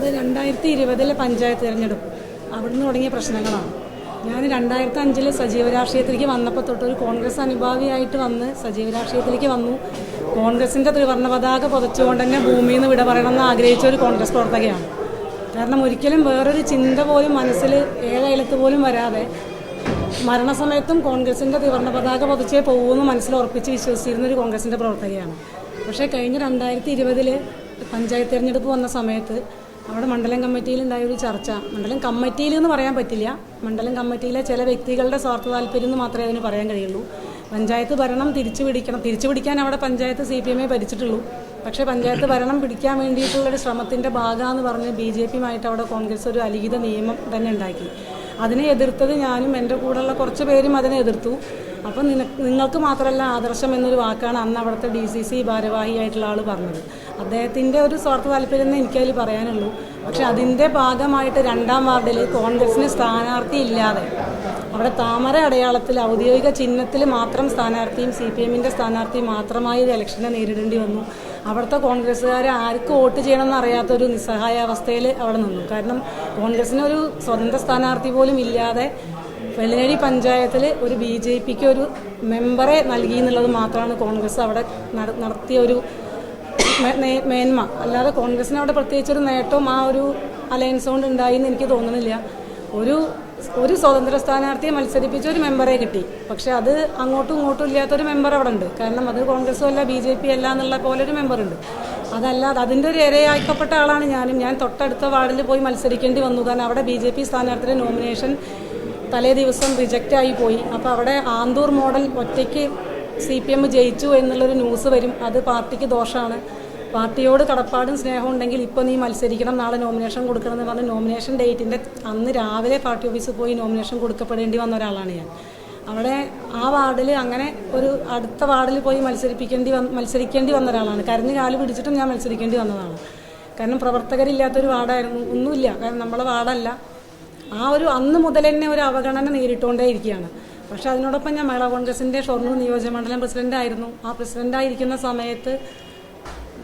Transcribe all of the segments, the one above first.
അത് രണ്ടായിരത്തി ഇരുപതിലെ പഞ്ചായത്ത് തിരഞ്ഞെടുപ്പ്. അവിടുന്ന് തുടങ്ങിയ പ്രശ്നങ്ങളാണ്. ഞാൻ രണ്ടായിരത്തി അഞ്ചിൽ സജീവ രാഷ്ട്രീയത്തിലേക്ക് വന്നപ്പോൾ തൊട്ട് ഒരു കോൺഗ്രസ് അനുഭാവിയായിട്ട് വന്ന് സജീവ രാഷ്ട്രീയത്തിലേക്ക് വന്നു. കോൺഗ്രസിന്റെ ത്രിവർണ പതാക പുതച്ചുകൊണ്ട് തന്നെ ഭൂമിയിൽ നിന്ന് വിട പറയണമെന്ന് ആഗ്രഹിച്ച ഒരു കോൺഗ്രസ് പ്രവർത്തകയാണ്. കാരണം ഒരിക്കലും വേറൊരു ചിന്ത പോലും മനസ്സിൽ ഏഴയലത്ത് പോലും വരാതെ മരണസമയത്തും കോൺഗ്രസിന്റെ ത്രിവർണ പതാക പതിച്ചേ പോകുമെന്ന് മനസ്സിൽ ഉറപ്പിച്ച് വിശ്വസിച്ചിരുന്ന ഒരു കോൺഗ്രസിന്റെ പ്രവർത്തകയാണ്. പക്ഷേ കഴിഞ്ഞ രണ്ടായിരത്തി ഇരുപതിൽ പഞ്ചായത്ത് തിരഞ്ഞെടുപ്പ് വന്ന സമയത്ത് അവിടെ മണ്ഡലം കമ്മിറ്റിയിലുണ്ടായ ഒരു ചർച്ച. മണ്ഡലം കമ്മിറ്റിയിൽ എന്ന് പറയാൻ പറ്റില്ല. മണ്ഡലം കമ്മിറ്റിയിലെ ചില വ്യക്തികളുടെ സ്വാർത്ഥ താല്പര്യം എന്ന് മാത്രമേ അതിന് പറയാൻ കഴിയുള്ളൂ. പഞ്ചായത്ത് ഭരണം തിരിച്ചു പിടിക്കണം. തിരിച്ചു പിടിക്കാൻ അവിടെ പഞ്ചായത്ത് സി പി എമ്മേ ഭരിച്ചിട്ടുള്ളൂ. പക്ഷേ പഞ്ചായത്ത് ഭരണം പിടിക്കാൻ വേണ്ടിയിട്ടുള്ളൊരു ശ്രമത്തിന്റെ ഭാഗമെന്ന് പറഞ്ഞ് ബി ജെ പിയുമായിട്ട് അവിടെ കോൺഗ്രസ് ഒരു അലിഖിത നിയമം തന്നെ ഉണ്ടാക്കി. അതിനെ എതിർത്തത് ഞാനും എന്റെ കൂടെയുള്ള കുറച്ച് പേരും അതിനെ എതിർത്തു. അപ്പം നിങ്ങൾക്ക് മാത്രമല്ല ആദർശം എന്നൊരു വാക്കാണ് അന്ന് അവിടുത്തെ ഡി സി സി ഭാരവാഹിയായിട്ടുള്ള ആൾ പറഞ്ഞത്. അദ്ദേഹത്തിന്റെ ഒരു സ്വാർത്ഥ താല്പര്യം എന്ന് എനിക്കതിൽ പറയാനുള്ളൂ. പക്ഷെ അതിന്റെ ഭാഗമായിട്ട് രണ്ടാം വാർഡിൽ കോൺഗ്രസിന് സ്ഥാനാർത്ഥി ഇല്ലാതെ അവിടെ താമര അടയാളത്തിൽ ഔദ്യോഗിക ചിഹ്നത്തിൽ മാത്രം സ്ഥാനാർത്ഥിയും സി പി എമ്മിന്റെ സ്ഥാനാർത്ഥിയും മാത്രമായി ഒരു ഇലക്ഷനെ നേരിടേണ്ടി വന്നു. അവിടുത്തെ കോൺഗ്രസ്സുകാർ ആർക്ക് വോട്ട് ചെയ്യണമെന്ന് അറിയാത്തൊരു നിസ്സഹായാവസ്ഥയിൽ അവിടെ നിന്നു. കാരണം കോൺഗ്രസിന് ഒരു സ്വതന്ത്ര സ്ഥാനാർത്ഥി പോലും ഇല്ലാതെ വെള്ളനടി പഞ്ചായത്തിൽ ഒരു ബി ജെ പിക്ക് ഒരു മെമ്പറെ നൽകി എന്നുള്ളത് മാത്രമാണ് കോൺഗ്രസ് അവിടെ നടത്തിയ ഒരു മേന്മ. അല്ലാതെ കോൺഗ്രസിന് അവിടെ പ്രത്യേകിച്ച് ഒരു നേട്ടവും ആ ഒരു അലയൻസ് കൊണ്ട് ഉണ്ടായി എന്ന് എനിക്ക് തോന്നുന്നില്ല. ഒരു ഒരു സ്വതന്ത്ര സ്ഥാനാർത്ഥിയെ മത്സരിപ്പിച്ച ഒരു മെമ്പറെ കിട്ടി. പക്ഷെ അത് അങ്ങോട്ടും ഇങ്ങോട്ടും ഇല്ലാത്തൊരു മെമ്പർ അവിടെ ഉണ്ട് കാരണം അത് കോൺഗ്രസും അല്ല ബി ജെ പി അല്ല എന്നുള്ള പോലെ ഒരു മെമ്പർ ഉണ്ട് അതല്ലാതെ അതിന്റെ ഒരു ഇരയാക്കപ്പെട്ട ആളാണ് ഞാനും. ഞാൻ തൊട്ടടുത്ത വാർഡിൽ പോയി മത്സരിക്കേണ്ടി വന്നു. കാരണം അവിടെ ബി ജെ പി സ്ഥാനാർത്ഥിയുടെ നോമിനേഷൻ തലേ ദിവസം റിജക്റ്റ് ആയി പോയി. അപ്പോൾ അവിടെ ആന്തൂർ മോഡൽ ഒറ്റയ്ക്ക് സി പി എം ജയിച്ചു എന്നുള്ളൊരു ന്യൂസ് വരും. അത് പാർട്ടിക്ക് ദോഷമാണ് പാർട്ടിയോട് കടപ്പാടും സ്നേഹം ഉണ്ടെങ്കിൽ ഇപ്പോൾ നീ മത്സരിക്കണം നാളെ നോമിനേഷൻ കൊടുക്കണം എന്ന് പറഞ്ഞ് നോമിനേഷൻ ഡേറ്റിന്റെ അന്ന് രാവിലെ പാർട്ടി ഓഫീസിൽ പോയി നോമിനേഷൻ കൊടുക്കപ്പെടേണ്ടി വന്ന ഒരാളാണ് ഞാൻ. അവിടെ ആ വാർഡിൽ അങ്ങനെ ഒരു അടുത്ത വാർഡിൽ പോയി മത്സരിപ്പിക്കേണ്ടി വന്ന് മത്സരിക്കേണ്ടി വന്ന ഒരാളാണ്. കരഞ്ഞ് കാൽ പിടിച്ചിട്ടും ഞാൻ മത്സരിക്കേണ്ടി വന്നതാണ്. കാരണം പ്രവർത്തകരില്ലാത്തൊരു വാർഡായിരുന്നു ഒന്നുമില്ല. കാരണം നമ്മളെ വാർഡല്ല. ആ ഒരു അന്ന് മുതൽ തന്നെ ഒരു അവഗണന നേരിട്ടുകൊണ്ടേ ഇരിക്കുകയാണ്. പക്ഷെ അതിനോടൊപ്പം ഞാൻ മഹിളാ കോൺഗ്രസിന്റെ ഷൊർണൂർ നിയോജകമണ്ഡലം പ്രസിഡന്റായിരുന്നു ആ പ്രസിഡന്റായിരിക്കുന്ന സമയത്ത്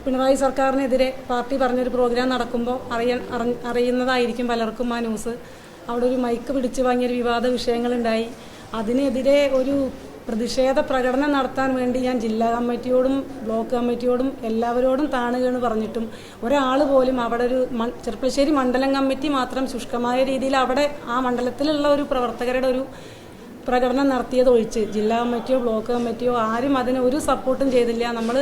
പിണറായി സർക്കാരിനെതിരെ പാർട്ടി പറഞ്ഞൊരു പ്രോഗ്രാം നടക്കുമ്പോൾ അറിയ അറിയുന്നതായിരിക്കും പലർക്കും ആ ന്യൂസ്. അവിടെ ഒരു മൈക്ക് പിടിച്ചു വാങ്ങിയൊരു വിവാദ വിഷയങ്ങളുണ്ടായി. അതിനെതിരെ ഒരു പ്രതിഷേധ പ്രകടനം നടത്താൻ വേണ്ടി ഞാൻ ജില്ലാ കമ്മിറ്റിയോടും ബ്ലോക്ക് കമ്മിറ്റിയോടും എല്ലാവരോടും താണുകയെന്ന് പറഞ്ഞിട്ടും ഒരാൾ പോലും അവിടെ ഒരു ചെറുപ്പശ്ശേരി മണ്ഡലം കമ്മിറ്റി മാത്രം ശുഷ്കമായ രീതിയിൽ അവിടെ ആ മണ്ഡലത്തിലുള്ള ഒരു പ്രവർത്തകരുടെ ഒരു പ്രകടനം നടത്തിയത് ഒഴിച്ച് ജില്ലാ കമ്മിറ്റിയോ ബ്ലോക്ക് കമ്മിറ്റിയോ ആരും അതിന് ഒരു സപ്പോർട്ടും ചെയ്തില്ല. നമ്മൾ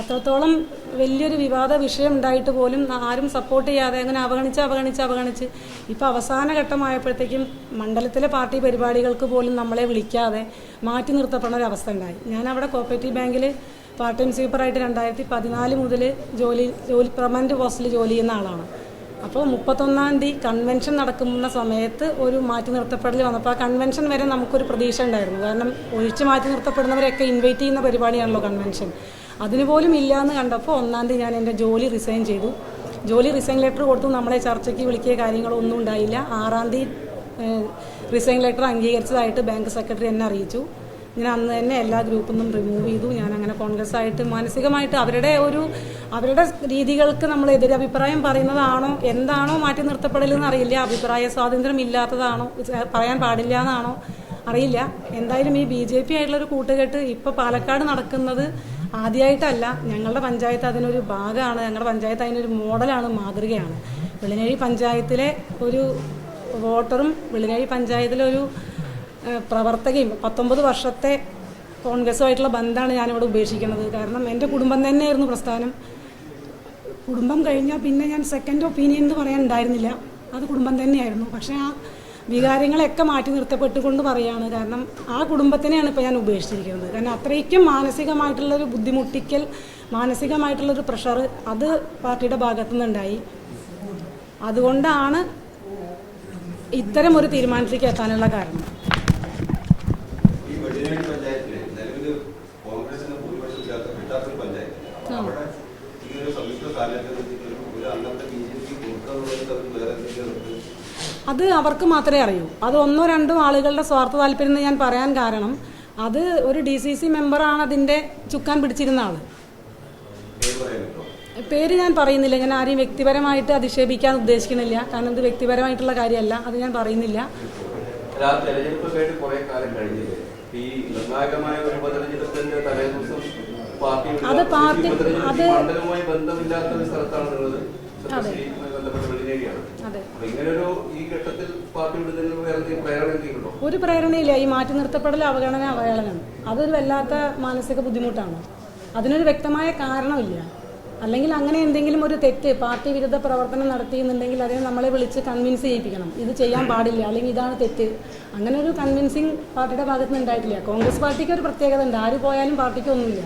അത്രത്തോളം വലിയൊരു വിവാദ വിഷയം ഉണ്ടായിട്ട് പോലും ആരും സപ്പോർട്ട് ചെയ്യാതെ അങ്ങനെ അവഗണിച്ച് അവഗണിച്ച് അവഗണിച്ച് ഇപ്പോൾ അവസാന ഘട്ടമായപ്പോഴത്തേക്കും മണ്ഡലത്തിലെ പാർട്ടി പരിപാടികൾക്ക് പോലും നമ്മളെ വിളിക്കാതെ മാറ്റി നിർത്തപ്പെടുന്ന ഒരു അവസ്ഥ ഉണ്ടായി. ഞാൻ അവിടെ കോപ്പറേറ്റീവ് ബാങ്കിൽ പാർട്ട് ടൈം സ്വീപ്പറായിട്ട് രണ്ടായിരത്തി പതിനാല് മുതൽ ജോലി ജോലി പെർമനന്റ് പോസ്റ്റിൽ ജോലി ചെയ്യുന്ന ആളാണ്. അപ്പോൾ മുപ്പത്തൊന്നാം തീയതി കൺവെൻഷൻ നടക്കുന്ന സമയത്ത് ഒരു മാറ്റി നിർത്തപ്പെടൽ വന്നപ്പോൾ ആ കൺവെൻഷൻ വരെ നമുക്കൊരു പ്രതീക്ഷ ഉണ്ടായിരുന്നു. കാരണം ഒഴിച്ച് മാറ്റി നിർത്തപ്പെടുന്നവരെയൊക്കെ ഇൻവൈറ്റ് ചെയ്യുന്ന പരിപാടിയാണല്ലോ കൺവെൻഷൻ അതിനുപോലും ഇല്ല എന്ന് കണ്ടപ്പോൾ ഒന്നാം തീയതി ഞാൻ എന്റെ ജോലി റിസൈൻ ചെയ്തു. ജോലി റിസൈൻ ലെറ്റർ കൊടുത്തു. നമ്മളെ ചർച്ചയ്ക്ക് വിളിക്കിയ കാര്യങ്ങളൊന്നും ഉണ്ടായില്ല. ആറാം തീയതി റിസൈൻ ലെറ്റർ അംഗീകരിച്ചതായിട്ട് ബാങ്ക് സെക്രട്ടറി എന്നെ അറിയിച്ചു. ഞാൻ അന്ന് തന്നെ എല്ലാ ഗ്രൂപ്പിൽ നിന്നും റിമൂവ് ചെയ്തു. ഞാൻ അങ്ങനെ കോൺഗ്രസ് ആയിട്ട് മാനസികമായിട്ട് അവരുടെ ഒരു അവരുടെ രീതികൾക്ക് നമ്മൾ എതിരഭിപ്രായം പറയുന്നതാണോ എന്താണോ മാറ്റി നിർത്തപ്പെടലെന്ന് അറിയില്ല. അഭിപ്രായ സ്വാതന്ത്ര്യം ഇല്ലാത്തതാണോ പറയാൻ പാടില്ല എന്നാണോ അറിയില്ല. എന്തായാലും ഈ ബി ജെ പി ആയിട്ടുള്ള ഒരു കൂട്ടുകെട്ട് ഇപ്പോൾ പാലക്കാട് നടക്കുന്നത് ആദ്യമായിട്ടല്ല ഞങ്ങളുടെ പഞ്ചായത്ത് അതിനൊരു ഭാഗമാണ്. ഞങ്ങളുടെ പഞ്ചായത്ത് അതിനൊരു മോഡലാണ് മാതൃകയാണ്. വെള്ളിനേഴി പഞ്ചായത്തിലെ ഒരു വോട്ടറും വെള്ളിനേഴി പഞ്ചായത്തിലെ ഒരു പ്രവർത്തകയും പത്തൊമ്പത് വർഷത്തെ കോൺഗ്രസുമായിട്ടുള്ള ബന്ധമാണ് ഞാനിവിടെ ഉപേക്ഷിക്കുന്നത്. കാരണം എന്റെ കുടുംബം തന്നെയായിരുന്നു പ്രസ്ഥാനം. കുടുംബം കഴിഞ്ഞാൽ പിന്നെ ഞാൻ സെക്കൻഡ് ഒപ്പീനിയൻ എന്ന് പറയാൻ ഉണ്ടായിരുന്നില്ല. അത് കുടുംബം തന്നെയായിരുന്നു. പക്ഷേ ആ വികാരങ്ങളെയൊക്കെ മാറ്റി നിർത്തപ്പെട്ടുകൊണ്ട് പറയാണ്. കാരണം ആ കുടുംബത്തിനെയാണ് ഇപ്പോൾ ഞാൻ ഉപേക്ഷിച്ചിരിക്കുന്നത്. കാരണം അത്രയ്ക്കും മാനസികമായിട്ടുള്ളൊരു ബുദ്ധിമുട്ടിക്കൽ മാനസികമായിട്ടുള്ളൊരു പ്രഷർ അത് പാർട്ടിയുടെ ഭാഗത്തു നിന്നുണ്ടായി അതുകൊണ്ടാണ് ഇത്തരം ഒരു തീരുമാനത്തിലേക്ക് എത്താനുള്ള കാരണം ഈ വെടിനേടി പഞ്ചായത്തിൽ നിലവിൽ കോൺഗ്രസിന് ഭൂരിപക്ഷം ഇല്ലാത്ത കിട്ടാത്തൊരു പഞ്ചായത്ത് അവിടെ ഇങ്ങനൊരു സംയുക്ത സ്ഥാനാർത്ഥി ഒരു ഒരു അംഗത്തെ ബി ജെ പി കൊടുക്കാന്നുള്ളത് അവർ വേറെ എന്തെങ്കിലും അവർക്ക് അത് അവർക്ക് മാത്രമേ അറിയൂ. അത് ഒന്നോ രണ്ടോ ആളുകളുടെ സ്വാർത്ഥ താല്പര്യം എന്ന് ഞാൻ പറയാൻ കാരണം അത് ഒരു ഡി സി സി മെമ്പറാണ് അതിന്റെ ചുക്കാൻ പിടിച്ചിരുന്ന ആൾ. പേര് ഞാൻ പറയുന്നില്ല. ഞാൻ ആരെയും വ്യക്തിപരമായിട്ട് അധിക്ഷേപിക്കാൻ ഉദ്ദേശിക്കുന്നില്ല. കാരണം ഇത് വ്യക്തിപരമായിട്ടുള്ള കാര്യമല്ല. അത് ഞാൻ പറയുന്നില്ല. അത് പാർട്ടി- അത് ഒരു പ്രേരണയില്ല. ഈ മാറ്റി നിർത്തപ്പെടൽ അവഗണന അവഹേളനം. അതൊരു വല്ലാത്ത മാനസിക ബുദ്ധിമുട്ടാണ്. അതിനൊരു വ്യക്തമായ കാരണമില്ല. അല്ലെങ്കിൽ അങ്ങനെ എന്തെങ്കിലും ഒരു തെറ്റ് പാർട്ടി വിരുദ്ധ പ്രവർത്തനം നടത്തിയെന്നുണ്ടെങ്കിൽ അതിനെ നമ്മളെ വിളിച്ച് കൺവിൻസ് ചെയ്യിപ്പിക്കണം. ഇത് ചെയ്യാൻ പാടില്ല. അല്ലെങ്കിൽ ഇതാണ് തെറ്റ്. അങ്ങനെ ഒരു കൺവിൻസിങ് പാർട്ടിയുടെ ഭാഗത്ത് നിന്ന് ഉണ്ടായിട്ടില്ല. കോൺഗ്രസ് പാർട്ടിക്ക് ഒരു പ്രത്യേകത ഉണ്ട്. ആര് പോയാലും പാർട്ടിക്ക് ഒന്നുമില്ല.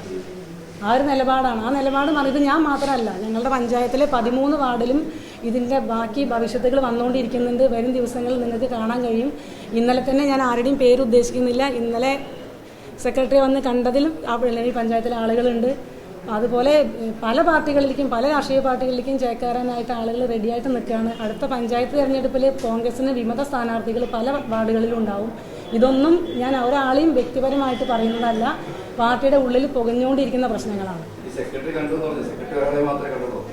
ആ ഒരു നിലപാടാണ്. ആ നിലപാട് ഇത് ഞാൻ മാത്രമല്ല ഞങ്ങളുടെ പഞ്ചായത്തിലെ പതിമൂന്ന് വാർഡിലും ഇതിന്റെ ബാക്കി ഭവിഷ്യത്തുകൾ വന്നുകൊണ്ടിരിക്കുന്നുണ്ട്. വരും ദിവസങ്ങളിൽ നിങ്ങൾക്ക് കാണാൻ കഴിയും. ഇന്നലെ തന്നെ ഞാൻ ആരുടെയും പേര് ഉദ്ദേശിക്കുന്നില്ല. ഇന്നലെ സെക്രട്ടറി വന്ന് കണ്ടതിലും ആ വെള്ളരി പഞ്ചായത്തിലെ ആളുകളുണ്ട്. അതുപോലെ പല പാർട്ടികളിലേക്കും പല രാഷ്ട്രീയ പാർട്ടികളിലേക്കും ചേക്കേറാനായിട്ട് ആളുകൾ റെഡിയായിട്ട് നിൽക്കുകയാണ്. അടുത്ത പഞ്ചായത്ത് തെരഞ്ഞെടുപ്പിൽ കോൺഗ്രസിന് വിമത സ്ഥാനാർത്ഥികൾ പല വാർഡുകളിലും ഉണ്ടാവും. ഇതൊന്നും ഞാൻ ഒരാളെയും വ്യക്തിപരമായിട്ട് പറയുന്നതല്ല. പാർട്ടിയുടെ ഉള്ളിൽ പുകഞ്ഞുകൊണ്ടിരിക്കുന്ന പ്രശ്നങ്ങളാണ്. സെക്രട്ടറി കണ്ടു സെക്രട്ടറി മാത്രമേ കണ്ടുള്ളൂ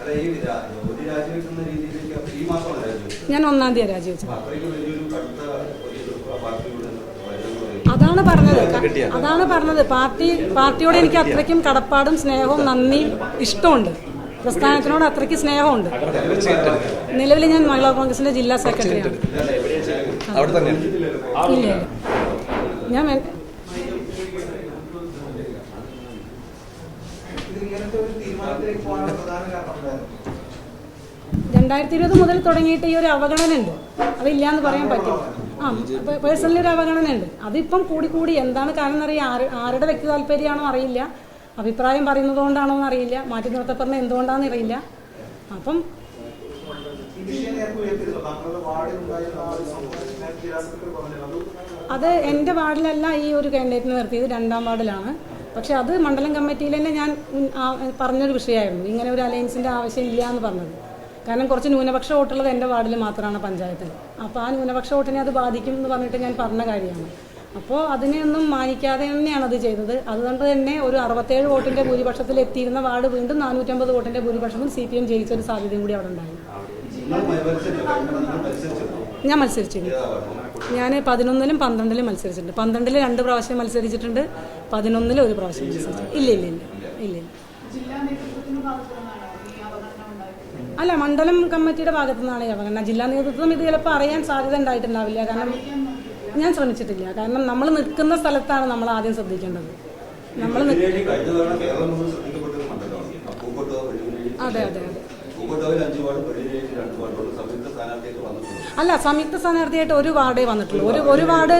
അല്ല ഈ രാ- ജോലി രാജിവെക്കുന്ന രീതിയിലേക്ക് ഈ മാസമാണ് രാജിവെച്ചത്. ഞാൻ ഒന്നാം തീയതി രാജിവെച്ചു. അതാണ് പറഞ്ഞത്. അതാണ് പറഞ്ഞത്. പാർട്ടി പാർട്ടിയോട് എനിക്ക് അത്രയ്ക്കും കടപ്പാടും സ്നേഹവും നന്ദിയും ഇഷ്ടമുണ്ട്. പ്രസ്ഥാനത്തിനോട് അത്രയ്ക്ക് സ്നേഹമുണ്ട്. നിലവിൽ ഞാൻ മഹിളാ കോൺഗ്രസിന്റെ ജില്ലാ സെക്രട്ടറിയാണ്. അവിടെ തന്നെ? ഇല്ല ഇല്ല. ഞാൻ രണ്ടായിരത്തി ഇരുപത് മുതൽ തുടങ്ങിയിട്ട് ഈ ഒരു അവഗണന ഉണ്ട് അതില്ലാന്ന് പറയാൻ പറ്റും ആ പേഴ്സണലി ഒരു അവഗണന ഉണ്ട് അതിപ്പം കൂടി കൂടി എന്താണ് കാരണം എന്നറിയാം ആര് ആരുടെ വ്യക്തി താല്പര്യമാണോ അറിയില്ല. അഭിപ്രായം പറയുന്നത് കൊണ്ടാണോ എന്ന് അറിയില്ല. മാറ്റി നിർത്തപ്പെടുന്ന എന്തുകൊണ്ടാണെന്ന് അറിയില്ല. അപ്പം അത് എന്റെ വാർഡിലല്ല ഈ ഒരു കാൻഡിഡേറ്റിനെ നിർത്തിയത് രണ്ടാം വാർഡിലാണ്. പക്ഷെ അത് മണ്ഡലം കമ്മിറ്റിയിൽ തന്നെ ഞാൻ പറഞ്ഞൊരു വിഷയമായിരുന്നു. ഇങ്ങനെ ഒരു അലയൻസിന്റെ ആവശ്യം ഇല്ല എന്ന് പറഞ്ഞത്. കാരണം കുറച്ച് ന്യൂനപക്ഷ വോട്ടുള്ളത് എന്റെ വാർഡിൽ മാത്രമാണ് പഞ്ചായത്തിൽ. അപ്പോൾ ആ ന്യൂനപക്ഷ വോട്ടിനെ അത് ബാധിക്കും എന്ന് പറഞ്ഞിട്ട് ഞാൻ പറഞ്ഞ കാര്യമാണ്. അപ്പോൾ അതിനെയൊന്നും മാനിക്കാതെ തന്നെയാണ് അത് ചെയ്തത്. അതുകൊണ്ട് തന്നെ ഒരു അറുപത്തേഴ് വോട്ടിന്റെ ഭൂരിപക്ഷത്തിൽ എത്തിയിരുന്ന വാർഡ് വീണ്ടും നാനൂറ്റമ്പത് വോട്ടിന്റെ ഭൂരിപക്ഷത്തിൽ സി പി എം ജയിച്ചൊരു സാധ്യതയും കൂടി അവിടെ ഉണ്ടായി. ഞാൻ മത്സരിച്ചിട്ടുണ്ട് ഞാൻ പതിനൊന്നിലും പന്ത്രണ്ടിലും മത്സരിച്ചിട്ടുണ്ട്. പന്ത്രണ്ടിൽ രണ്ട് പ്രാവശ്യം മത്സരിച്ചിട്ടുണ്ട്. പതിനൊന്നിൽ ഒരു പ്രാവശ്യം മത്സരിച്ചിട്ടുണ്ട്. ഇല്ല ഇല്ല ഇല്ല ഇല്ല ഇല്ല. അല്ല മണ്ഡലം കമ്മിറ്റിയുടെ ഭാഗത്തു നിന്നാണ് ഈ അവഗണന ജില്ലാ നേതൃത്വം ഇത് ചിലപ്പോൾ അറിയാൻ സാധ്യത ഉണ്ടായിട്ടുണ്ടാവില്ല. കാരണം ഞാൻ ശ്രമിച്ചിട്ടില്ല. കാരണം നമ്മൾ നിൽക്കുന്ന സ്ഥലത്താണ് നമ്മൾ ആദ്യം ശ്രദ്ധിക്കേണ്ടത്. നമ്മൾ അതെ അതെ അതെ. അല്ല സംയുക്ത സ്ഥാനാർത്ഥിയായിട്ട് ഒരു വാർഡേ വന്നിട്ടുള്ളൂ ഒരു ഒരു വാർഡ്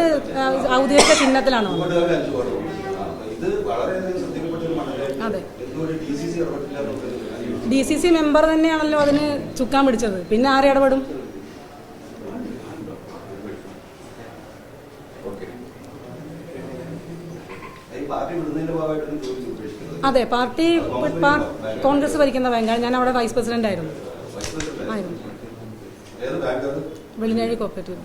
ഔദ്യോഗിക ചിഹ്നത്തിലാണ് അതെ. ഡി സി സി മെമ്പർ തന്നെയാണല്ലോ അതിന് ചുക്കാൻ പിടിച്ചത്. പിന്നെ ആരെ ഇടപെടും? അതെ പാർട്ടി പാർ- കോൺഗ്രസ് ഭരിക്കുന്ന ബാങ്കാണ് ഞാൻ അവിടെ വൈസ് പ്രസിഡന്റ് ആയിരുന്നു. ആയിരുന്നു. വെളിനേഴി കോപ്പറേറ്റീവ്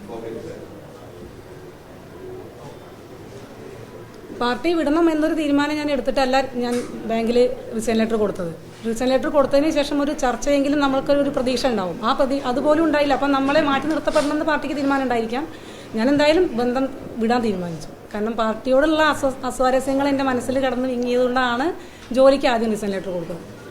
പാർട്ടി വിടണം എന്നൊരു തീരുമാനം ഞാൻ എടുത്തിട്ടല്ല ഞാൻ ബാങ്കിൽ റിസൈൻ ലെറ്റർ കൊടുത്തത്. റിസൈൻ ലെറ്റർ കൊടുത്തതിന് ശേഷം ഒരു ചർച്ചയെങ്കിലും നമ്മൾക്ക് ഒരു പ്രതീക്ഷ ഉണ്ടാവും. ആ പ്രതി അതുപോലും ഉണ്ടായില്ല. അപ്പം നമ്മളെ മാറ്റി നിർത്തപ്പെടണമെന്ന് പാർട്ടിക്ക് തീരുമാനം ഉണ്ടായിരിക്കാം. ഞാൻ എന്തായാലും ബന്ധം വിടാൻ തീരുമാനിച്ചു. കാരണം പാർട്ടിയോടുള്ള അസ്വ അസ്വാരസ്യങ്ങൾ എന്റെ മനസ്സിൽ കടന്ന് വിങ്ങിയതുകൊണ്ടാണ് ജോലിക്ക് ആദ്യം റിസൈൻ ലെറ്റർ കൊടുത്തത്.